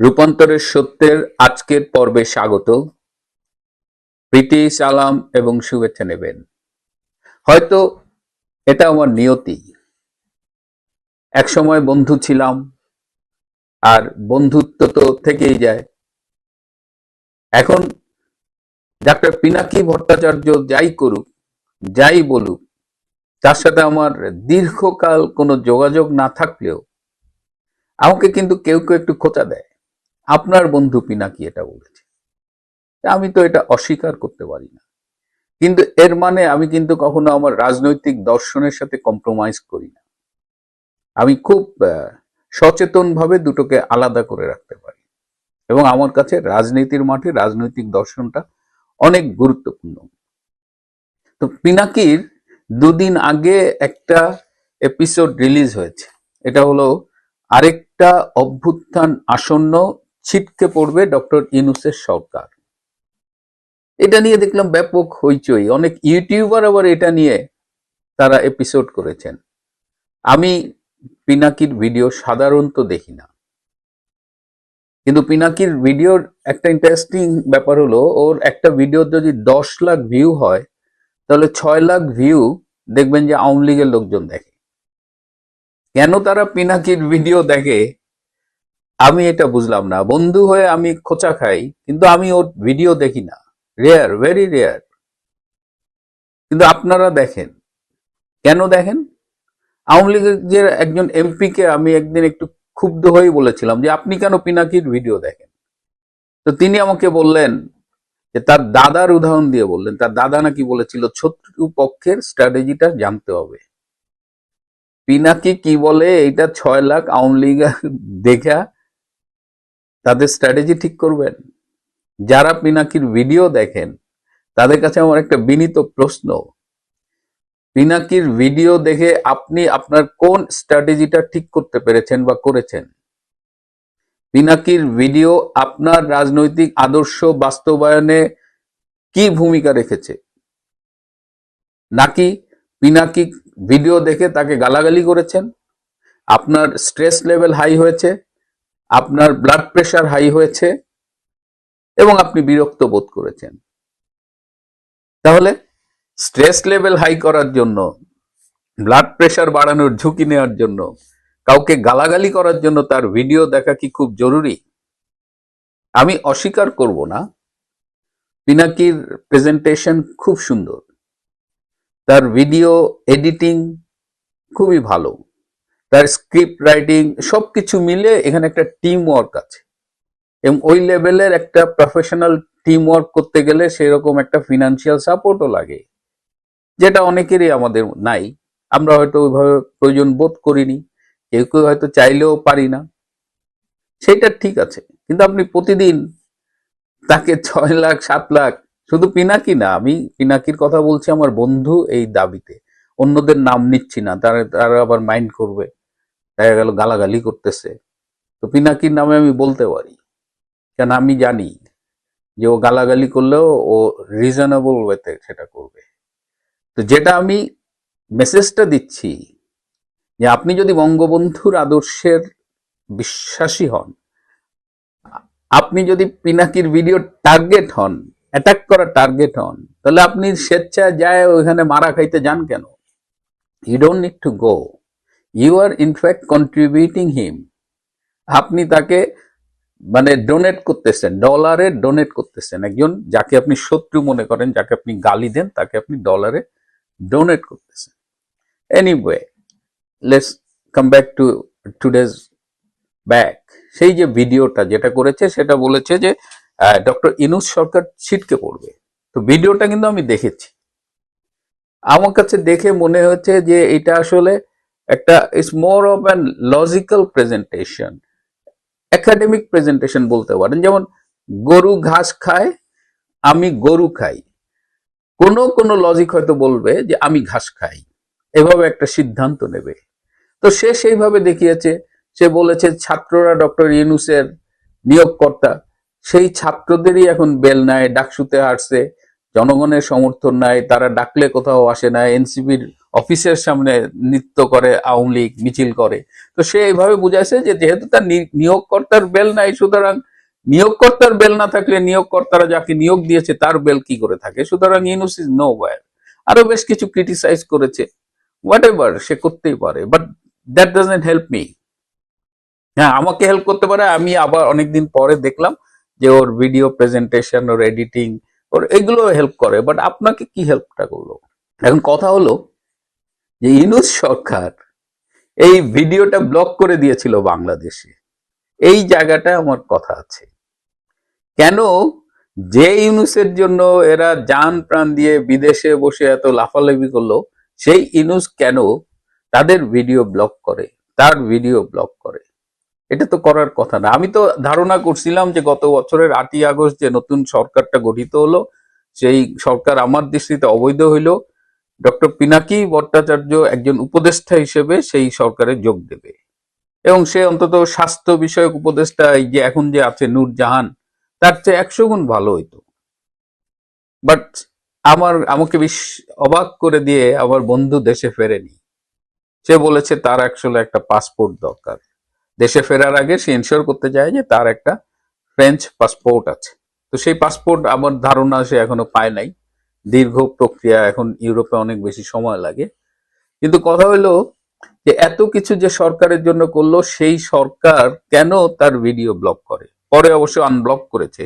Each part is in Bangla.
রূপান্তরের সত্যের আজকের পর্বে স্বাগত। প্রীতি, সালাম এবং শুভেচ্ছা নেবেন। হয়তো এটা আমার নিয়তি। এক সময় বন্ধু ছিলাম, আর বন্ধুত্ব তো থেকেই যায়। এখন ডাক্তার পিনাকি ভট্টাচার্য যাই করুক, যাই বলুক, তার সাথে আমার দীর্ঘকাল কোনো যোগাযোগ না থাকলেও আমাকে কিন্তু কেউ কেউ একটু খোঁচা দেয়। আপনার বন্ধু পিনাকি এটা বলেছে। আমি তো এটা অস্বীকার করতে পারি না। কিন্তু এর মানে আমি কিন্তু কখনো আমার রাজনৈতিক দর্শনের সাথে কম্প্রোমাইজ করি না। আমি খুব সচেতনভাবে দুটোকে আলাদা করে রাখতে পারি। এবং আমার কাছে রাজনীতির মাঠে রাজনৈতিক দর্শনটা অনেক গুরুত্বপূর্ণ। তো পিনাকির দুদিন আগে একটা এপিসোড রিলিজ হয়েছে। এটা হলো আরেকটা অভ্যুত্থান আসন্ন ছিটকে পড়বে ডক্টর ইনুসের সরকার। এটা নিয়ে দেখলাম ব্যাপক হইচই। অনেক ইউটিউবার আবার এটা নিয়ে তারা এপিসোড করেছেন। আমি পিনাকির ভিডিও সাধারণত দেখি না। কিন্তু পিনাকির ভিডিওর একটা ইন্টারেস্টিং ব্যাপার হলো, ওর একটা ভিডিও যদি দশ লাখ ভিউ হয়, তাহলে ছয় লাখ ভিউ দেখবেন যে আওয়ামী লীগের লোকজন দেখে। কেন তারা পিনাকির ভিডিও দেখে? আমি এটা বুঝলাম না। বন্ধু হয়ে আমি খোঁচা খাই, কিন্তু আমি ওর ভিডিও দেখি না। রেয়ার ভেরি রেয়ার কিন্তু আপনারা দেখেন। কেন দেখেন? আওয়ামী লীগের একজন এমপিকে আমি একদিন একটু ক্ষুব্ধ হয়ে বলেছিলাম যে, আপনি কেন পিনাকির ভিডিও দেখেন? তো তিনি আমাকে বললেন যে, তার দাদার উদাহরণ দিয়ে বললেন, তার দাদা নাকি বলেছিল, শত্রু পক্ষের স্ট্র্যাটেজিটা জানতে হবে। পিনাকি কি বলে, এইটা ছয় লাখ আওয়ামী লীগ দেখা তাদের স্ট্র্যাটেজি ঠিক করবেন। যারা পিনাকির ভিডিও দেখেন, তাদের কাছে আমার একটা বিনীত প্রশ্ন। পিনাকির ভিডিও দেখে আপনি আপনার কোন স্ট্র্যাটেজিটা ঠিক করতে পেরেছেন বা করেছেন? পিনাকির ভিডিও আপনার রাজনৈতিক আদর্শ বাস্তবায়নে কি ভূমিকা রেখেছে? নাকি পিনাকি ভিডিও দেখে তাকে গালাগালি করেছেন? আপনার স্ট্রেস লেভেল হাই হয়েছে? আপনার ব্লাড প্রেশার হাই হয়েছে এবং আপনি বিরক্ত বোধ করেছেন। তাহলে স্ট্রেস লেভেল হাই করার জন্য ব্লাড প্রেশার বাড়ানোর ঝুঁকি নেওয়ার জন্য, কাউকে গালাগালি করার জন্য তার ভিডিও দেখা কি খুব জরুরি? আমি অস্বীকার করব না। পিনাকির প্রেজেন্টেশন খুব সুন্দর। তার ভিডিও এডিটিং খুবই ভালো। তার স্ক্রিপ্ট রাইটিং সবকিছু মিলে এখানে একটা টিম ওয়ার্ক আছে। এবং ওই লেভেলের একটা প্রফেশনাল টিম ওয়ার্ক করতে গেলে সেরকম একটা ফিনান্সিয়াল সাপোর্টও লাগে। যেটা অনেকেরই আমাদের নাই। আমরা হয়তো ওইভাবে প্রয়োজন বোধ করিনি। কেউ কেউ হয়তো চাইলেও পারি না। সেটা ঠিক আছে। কিন্তু আপনি প্রতিদিন তাকে ছয় লাখ, সাত লাখ, শুধু পিনাকি না, আমি পিনাকির কথা বলছি আমার বন্ধু এই দাবিতে। অন্যদের নাম নিচ্ছি না, তারা তারা আবার মাইন্ড করবে। দেখা গেল গালাগালি করতেছে। তো পিনাকির নামে আমি বলতে পারি। কেন আমি জানি যে ও গালাগালি করলেও ও রিজনেবল ওয়েতে সেটা করবে। তো যেটা আমি মেসেজটা দিচ্ছি যে আপনি যদি বঙ্গবন্ধুর আদর্শের বিশ্বাসী হন, আপনি যদি পিনাকির ভিডিও টার্গেট হন অ্যাটাক করা টার্গেট হন, তাহলে আপনি স্বেচ্ছায় যায় ওইখানে মারা খাইতে যান কেন? You don't need to go you are in fact contributing him আপনি তাকে মানে ডোনেট করতেছেন ডলারে ডোনেট করতেছেন। একজন যাকে আপনি শত্রু মনে করেন, যাকে আপনি গালি দেন, তাকে আপনি ডলারে ডোনেট করতেছেন। Anyway let's come back to today's back সেই যে ভিডিওটা যেটা করেছে, সেটা বলেছে যে ডক্টর ইনুস সরকার ছিটকে পড়বে। তো ভিডিওটা কিন্তু আমি দেখেছি। আমার কাছে দেখে মনে হচ্ছে যে, এটা আসলে একটা it's more of an logical presentation academic presentation বলতে পারেন। যেমন, গরু ঘাস খায়, আমি গরু খাই। কোনো কোনো লজিক হয়তো বলবে যে, আমি ঘাস খাই। এভাবে একটা সিদ্ধান্ত নেবে। তো সে সেইভাবে দেখিয়েছে, সে বলেছে, ছাত্ররা ডক্টর ইউনুসের নিয়োগকর্তা, সেই ছাত্রদেরই এখন বেল নেয় ডাকসুতে আসছে জনগণের সমর্থন নাই, তারা ডাকলে কোথাও আসে না, এনসিপির অফিসের সামনে নৃত্য করে, আওয়ামী লীগ মিছিল করে। তো সে এইভাবে বুঝাইছে যে যেহেতু তার নিয়োগকর্তার বেল নাই, সুতরাং নিয়োগকর্তার বেল না থাকলে নিয়োগকর্তারা যাকে নিয়োগ দিয়েছে তার বেল কি করে থাকে? সুতরাং ইউনুস ইজ নো ওয়ার আরও বেশ কিছু ক্রিটিসাইজ করেছে। হোয়াট এভার সে করতেই পারে but that doesn't help me হ্যাঁ আমাকে হেল্প করতে পারে, আমি আবার অনেকদিন পরে দেখলাম যে ওর ভিডিও প্রেজেন্টেশন ওর এডিটিং ওর এগুলো হেল্প করে বাট আপনাকে কি হেল্পটা করল? এখন কথা হলো যে ইউনুস সরকার এই ভিডিওটা ব্লক করে দিয়েছিল বাংলাদেশে। এই জায়গাটা আমার কথা আছে। কেন? যে ইউনুসের জন্য এরা যান প্রাণ দিয়ে বিদেশে বসে এত লাফালাফি করল, সেই ইউনুস কেন তাদের ভিডিও ব্লক করে? তার ভিডিও ব্লক করে। এটা তো করার কথা না। আমি তো ধারণা করছিলাম যে গত বছরের আটই আগস্ট যে নতুন সরকারটা গঠিত হলো, সেই সরকার আমার দৃষ্টিতে অবৈধ হইল ডক্টর পিনাকি ভট্টাচার্য একজন উপদেষ্টা হিসেবে সেই সরকারে যোগ দেবে। এবং সে অন্তত স্বাস্থ্য বিষয়ক উপদেষ্টা, এই যে এখন যে আছে নূরজাহান, তার চেয়ে একশো গুণ ভালো হইতো। বাট আমার, আমাকে বেশ অবাক করে দিয়ে আমার বন্ধু দেশে ফেরেনি। সে বলেছে, তার অ্যাকচুয়ালি একটা পাসপোর্ট দরকার। দেশে ফেরার আগে সে ইনশিওর করতে চায় যে তার একটা ফ্রেঞ্চ পাসপোর্ট আছে। তো সেই পাসপোর্ট আমার ধারণা সে এখনও পায় নাই। দীর্ঘ প্রক্রিয়া, এখন ইউরোপে অনেক বেশি সময় লাগে। কিন্তু কথা হলো যে, এত কিছু যে সরকারের জন্য করল, সেই সরকার কেন তার ভিডিও ব্লক করে? পরে অবশ্য আনব্লক করেছে।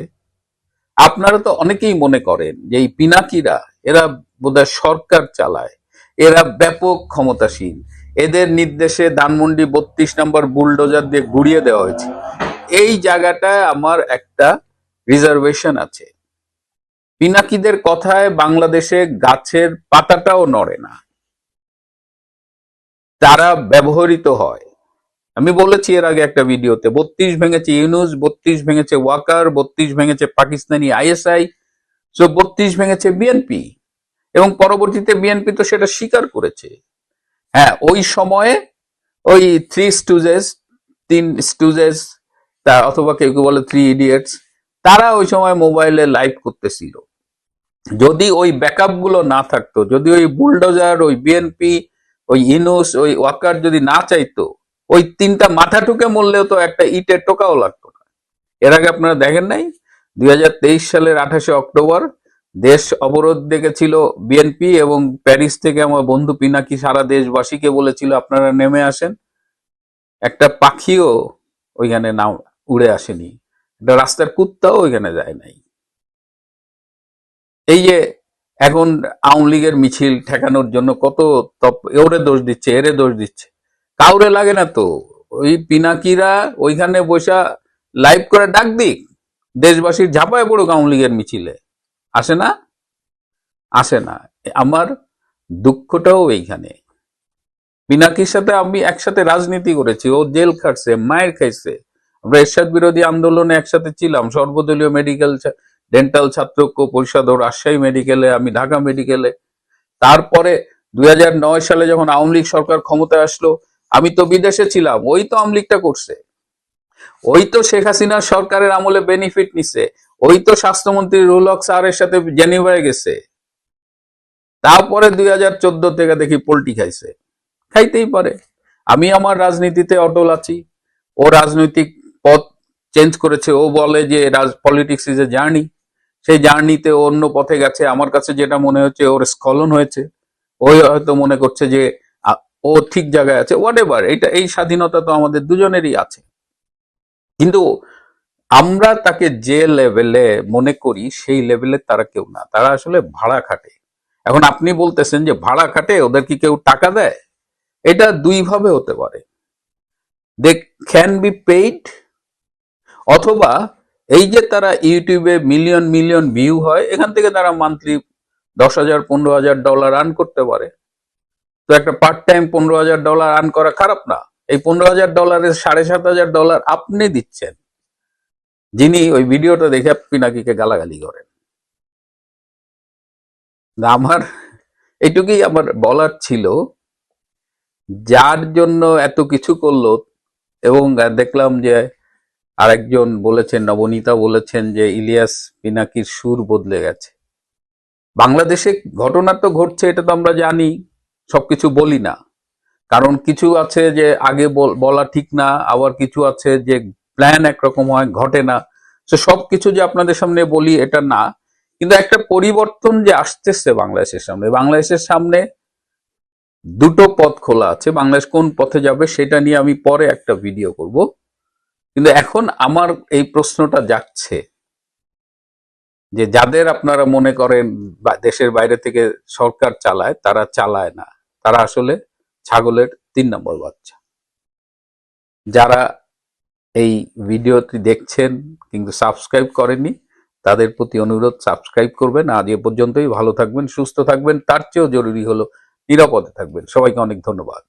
আপনারা তো অনেকেই মনে করেন যে, এই পিনাকিরা, এরা বোধহয় সরকার চালায়। এরা ব্যাপক ক্ষমতাসীন এদের নির্দেশে ধানমন্ডি বত্রিশ নম্বর বুলডোজার দিয়ে গুড়িয়ে দেওয়া হয়েছে। এই জায়গাটায় আমার একটা রিজার্ভেশন আছে। পিনাকিদের কথায় বাংলাদেশে গাছের পাতাটাও নড়ে না। তারা ব্যবহৃত হয়। আমি বলেছি এর আগে একটা ভিডিওতে, বত্রিশ ভেঙেছে ইউনুস, বত্রিশ ভেঙেছে ওয়াকার, বত্রিশ ভেঙেছে পাকিস্তানি আইএসআই, সো বত্রিশ ভেঙেছে বিএনপি। এবং পরবর্তীতে বিএনপি তো সেটা স্বীকার করেছে। হ্যাঁ ওই সময়ে ওই থ্রি স্টুজেস তিন স্টুজেস তা অথবা কেউ কেউ বলে থ্রি ইডিয়েটস তারা ওই সময় মোবাইলে লাইভ করতেছিল। যদি ওই ব্যাকআপগুলো না থাকতো, যদি ওই বুলডোজার ওই বিএনপি ওই ইনুস ওই ওয়াকার যদি না চাইতো, ওই তিনটা মাথা ঠুকে মরলেও তো একটা ইটের টোকাও লাগতো না। এর আগে আপনারা দেখেন নাই? দুই হাজার তেইশ সালের আঠাশে অক্টোবর, দেশ অবরোধ দেখেছিল বিএনপি এবং প্যারিস থেকে আমার বন্ধু পিনাকি সারা দেশবাসীকে বলেছিল, আপনারা নেমে আসেন। একটা পাখিও ওইখানে না উড়ে আসেনি। রাস্তার কুত্তাও ওইখানে যায় নাই। এই যে এখন আওয়ামী লীগের মিছিল ঠেকানোর জন্য কত তপ ওরে দোষ দিচ্ছে, এরে দোষ দিচ্ছে। কাউরে লাগে না তো। ওই পিনাকিরা ওইখানে বসা লাইভ করে ডাক দিক। দেশবাসীর ঝাঁপায় পড়ুক আওয়ামী লীগের মিছিলে। আসে না? আসে না। আমার দুঃখটাও এইখানে। পিনাকির সাথে আমি একসাথে রাজনীতি করেছি। ও জেল খাটছে, মায়ের খাইছে। আমরা এরশাদ বিরোধী আন্দোলনে একসাথে ছিলাম। সর্বদলীয় মেডিকেল ডেন্টাল ছাত্র পরিষদ ও রাজশাহী মেডিকেলে আমি ঢাকা মেডিকেলে তারপরে দুই হাজার নয় সালে যখন আওয়ামী লীগ সরকার ক্ষমতায় আসলো, আমি তো বিদেশে ছিলাম, ওই তো আওয়ামী লীগটা করছে। ওই তো শেখ হাসিনার সরকারের আমলে বেনিফিট নিছে, ওই তো স্বাস্থ্যমন্ত্রী রুল হক স্যারের সাথে জেনিভায় গেছে। তারপরে দুই হাজার চোদ্দ থেকে দেখি পোল্টি খাইছে। খাইতেই পারে। আমি আমার রাজনীতিতে অটল আছি। ও রাজনৈতিক পথ চেঞ্জ করেছে। ও বলে যে পলিটিক্স ইজ এ জার্নি সেই জার্নিতে ও অন্য পথে গেছে। আমার কাছে যেটা মনে হচ্ছে, ওর স্খলন হয়েছে। ওই হয়তো মনে করছে যে ও ঠিক জায়গায় আছে। হোয়াট এভার এটা, এই স্বাধীনতা তো আমাদের দুজনেরই আছে। কিন্তু আমরা তাকে যে লেভেলে মনে করি, সেই লেভেলে তারা কেউ না। তারা আসলে ভাড়া খাটে। এখন আপনি বলতেছেন যে, ভাড়া খাটে? ওদের কি কেউ টাকা দেয়? এটা দুইভাবে হতে পারে। দে ক্যান বি পেইড অথবা এই যে তারা ইউটিউবে মিলিয়ন মিলিয়ন ভিউ হয়, এখান থেকে তারা মান্থলি দশ হাজার, পনেরো হাজার ডলার আর্ন করতে পারে। তো একটা পার্ট টাইম পনেরো হাজার ডলার আর্ন করা খারাপ না। এই পনেরো হাজার ডলারের সাড়ে সাত হাজার ডলার আপনি দিচ্ছেন। যিনি ওই ভিডিওটা দেখে পিনাকিকে গালাগালি করেন। আমার এটুকুই আমার বলার ছিল, যার জন্য এত কিছু করল এবং দেখলাম যে আরেকজন বলেছেন, নবনীতা বলেছেন যে ইলিয়াস পিনাকির সুর বদলে গেছে। বাংলাদেশে ঘটনা তো ঘটছে, এটা তো আমরা জানি, সবকিছু বলি না। কারণ কিছু আছে যে আগে বল- ঠিক না, আবার কিছু আছে যে প্ল্যান একরকম হয়, ঘটে না। তো সবকিছু যে আপনাদের সামনে বলি, এটা না। কিন্তু একটা পরিবর্তন যে আসতেছে বাংলাদেশের সামনে বাংলাদেশের সামনে দুটো পথ খোলা আছে। বাংলাদেশ কোন পথে যাবে, সেটা নিয়ে আমি পরে একটা ভিডিও করব। কিন্তু এখন আমার এই প্রশ্নটা যাচ্ছে যে যাদের আপনারা মনে করেন দেশের বাইরে থেকে সরকার চালায়, তারা চালায় না। তারা আসলে ছাগলের তিন নম্বর বাচ্চা। যারা এই ভিডিওটি দেখছেন কিন্তু সাবস্ক্রাইব করেননি, তাদের প্রতি অনুরোধ, সাবস্ক্রাইব করবেন। আজ এ পর্যন্তই। ভালো থাকবেন, সুস্থ থাকবেন। তার চেয়েও জরুরি হলো নিরাপদে থাকবেন। সবাইকে অনেক ধন্যবাদ।